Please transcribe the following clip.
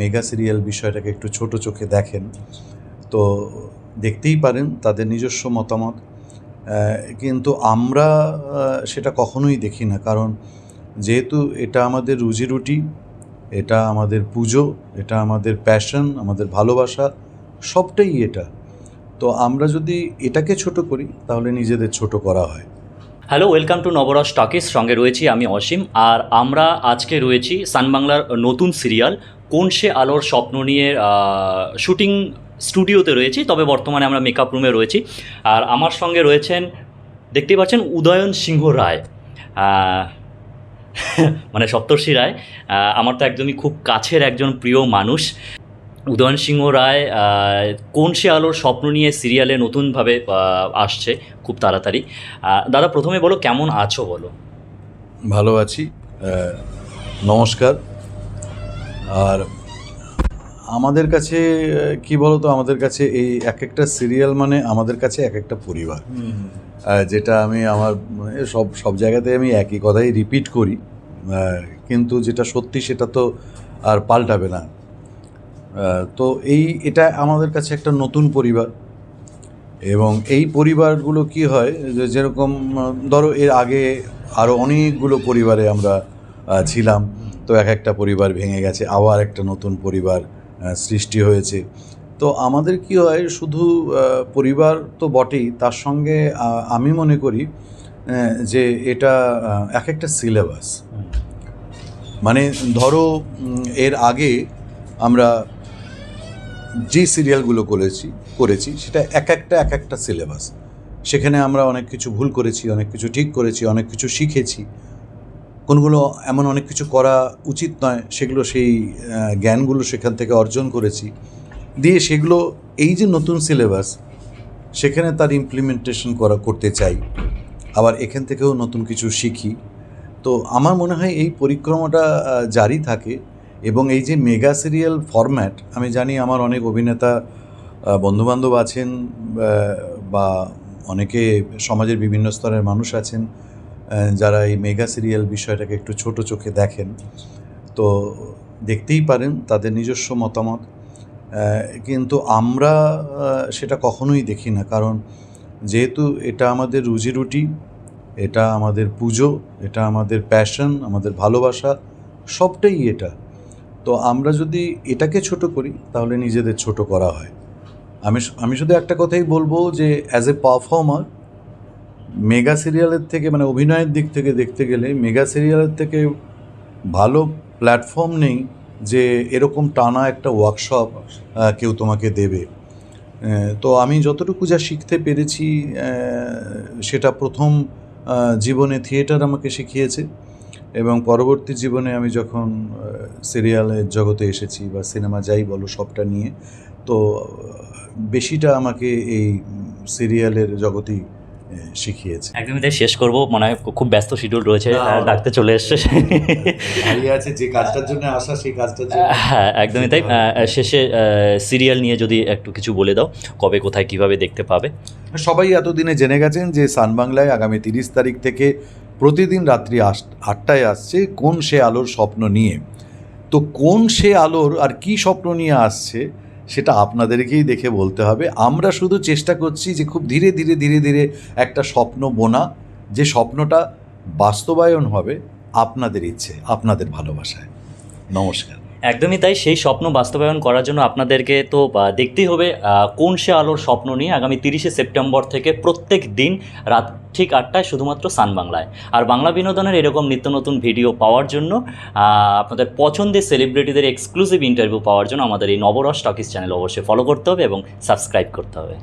Mega serial বিষয়টাকে একটু ছোট চোখে দেখেন, তো দেখতেই পারেন তাদের নিজস্ব মতামত। কিন্তু আমরা সেটা কখনোই দেখি না, কারণ যেহেতু এটা আমাদের রুজি রুটি, এটা আমাদের পুজো, এটা আমাদের প্যাশন আমাদের ভালোবাসা, সবটাই এটা। তো আমরা যদি এটাকে ছোট করি, তাহলে নিজেদের ছোট করা হয়। Hello welcome to Navaras talkies সঙ্গে রয়েছি আমি অসীম, আর আমরা আজকে রয়েছি সানবাংলার নতুন সিরিয়াল কোন সে আলোর স্বপ্ন নিয়ে শুটিং স্টুডিওতে রয়েছি, তবে বর্তমানে আমরা মেকআপ রুমে রয়েছি। আর আমার সঙ্গে রয়েছেন, দেখতেই পাচ্ছেন, উদয়ন সিংহ রায়। মানে সপ্তর্ষি রায়। আমার তো একদমই খুব কাছের একজন প্রিয় মানুষ। উদয়ন সিংহ রায় কোন সে আলোর স্বপ্ন নিয়ে সিরিয়ালে নতুনভাবে আসছে, খুব তাড়াতাড়ি। দাদা, প্রথমে বলো, কেমন আছো বলো? ভালো আছি। নমস্কার। আর আমাদের কাছে কি বলতো আমাদের কাছে এই এক একটা সিরিয়াল মানে আমাদের কাছে এক একটা পরিবার যেটা আমি আমার মানে সব সব জায়গাতে আমি একই কথাই রিপিট করি। কিন্তু যেটা সত্যি সেটা তো আর পাল্টাবে না। তো এই এটা আমাদের কাছে একটা নতুন পরিবার। এবং এই পরিবারগুলো কি হয় যে যেরকম ধরো এর আগে আরও অনেকগুলো পরিবারে আমরা ছিলাম। তো এক একটা পরিবার ভেঙে গেছে, আবার একটা নতুন পরিবার সৃষ্টি হয়েছে। তো আমাদের কি হয়, শুধু পরিবার তো বটেই, তার সঙ্গে আমি মনে করি যে এটা এক একটা সিলেবাস মানে ধরো এর আগে আমরা যে সিরিয়ালগুলো করেছি করেছি, সেটা এক একটা এক একটা সিলেবাস সেখানে আমরা অনেক কিছু ভুল করেছি, অনেক কিছু ঠিক করেছি, অনেক কিছু শিখেছি। কোনগুলো এমন অনেক কিছু করা উচিত নয়, সেগুলো সেই জ্ঞানগুলো সেখান থেকে অর্জন করেছি। দিয়ে সেগুলো, এই যে নতুন সিলেবাস সেখানে তার ইমপ্লিমেন্টেশন করা করতে চাই। আবার এখান থেকেও নতুন কিছু শিখি। তো আমার মনে হয় এই পরিক্রমাটা জারি থাকে এবং এই যে মেগা সিরিয়াল ফরম্যাট আমি জানি আমার অনেক অভিনেতা বন্ধুবান্ধব আছেন বা অনেকে সমাজের বিভিন্ন স্তরের মানুষ আছেন যারা এই মেগা সিরিয়াল বিষয়টাকে একটু ছোট চোখে দেখেন, তো দেখতেই পারেন তাদের নিজস্ব মতামত। কিন্তু আমরা সেটা কখনোই দেখি না। কারণ যেহেতু এটা আমাদের রুজি রুটি এটা আমাদের পুজো, এটা আমাদের প্যাশন আমাদের ভালোবাসা, সবটাই এটা। তো আমরা যদি এটাকে ছোট করি, তাহলে নিজেদের ছোট করা হয়। আমি আমি শুধু একটা কথাই বলব যে অ্যাজ এ পারফর্মার মেগা সিরিয়ালের থেকে মানে অভিনয়ের দিক থেকে দেখতে গেলে, মেগা সিরিয়ালের থেকে ভালো প্ল্যাটফর্ম নেই যে এরকম টানা একটা ওয়ার্কশপ কেউ তোমাকে দেবে। তো আমি যতটুকু যা শিখতে পেরেছি সেটা প্রথম জীবনে থিয়েটার আমাকে শিখিয়েছে এবং পরবর্তী জীবনে আমি যখন সিরিয়ালের জগতে এসেছি বা সিনেমা যাই বলো সবটা নিয়ে, তো বেশিটা আমাকে এই সিরিয়ালের জগতেই শিখিয়েছে। একদমই তাই শেষ করব। মানে খুব ব্যস্ত শিডিউল রয়েছে। ডাকতে চলে এসছে। আছে যে কাজটার জন্য আসা সেই কাজটার হ্যাঁ একদমই তাই। শেষে সিরিয়াল নিয়ে যদি একটু কিছু বলে দাও কবে কোথায় কীভাবে দেখতে পাবে? সবাই এতদিনে জেনে গেছেন যে সান বাংলায় আগামী তিরিশ তারিখ থেকে প্রতিদিন রাত্রি আটটায় আসছে কোন সে আলোর স্বপ্ন নিয়ে। তো কোন সে আলোর আর কি স্বপ্ন নিয়ে আসছে সেটা আপনাদেরকেই দেখে বলতে হবে। আমরা শুধু চেষ্টা করছি যে খুব ধীরে ধীরে ধীরে ধীরে একটা স্বপ্ন বোনা। যে স্বপ্নটা বাস্তবায়ন হবে আপনাদের ইচ্ছে, আপনাদের ভালোবাসায়। নমস্কার। একদমই তাই, সেই স্বপ্ন বাস্তবায়ন করার জন্য আপনাদেরকে তো দেখতেই হবে কোন সে আলোর স্বপ্ন নিয়ে আগামী তিরিশে সেপ্টেম্বর থেকে প্রত্যেক দিন রাত ঠিক আটটায় শুধুমাত্র সান বাংলায়। আর বাংলা বিনোদনের এরকম নিত্য নতুন ভিডিও পাওয়ার জন্য আপনাদের পছন্দের সেলিব্রিটিদের এক্সক্লুসিভ ইন্টারভিউ পাওয়ার জন্য আমাদের এই নবরস টকিস চ্যানেল অবশ্যই ফলো করতে হবে এবং সাবস্ক্রাইব করতে হবে।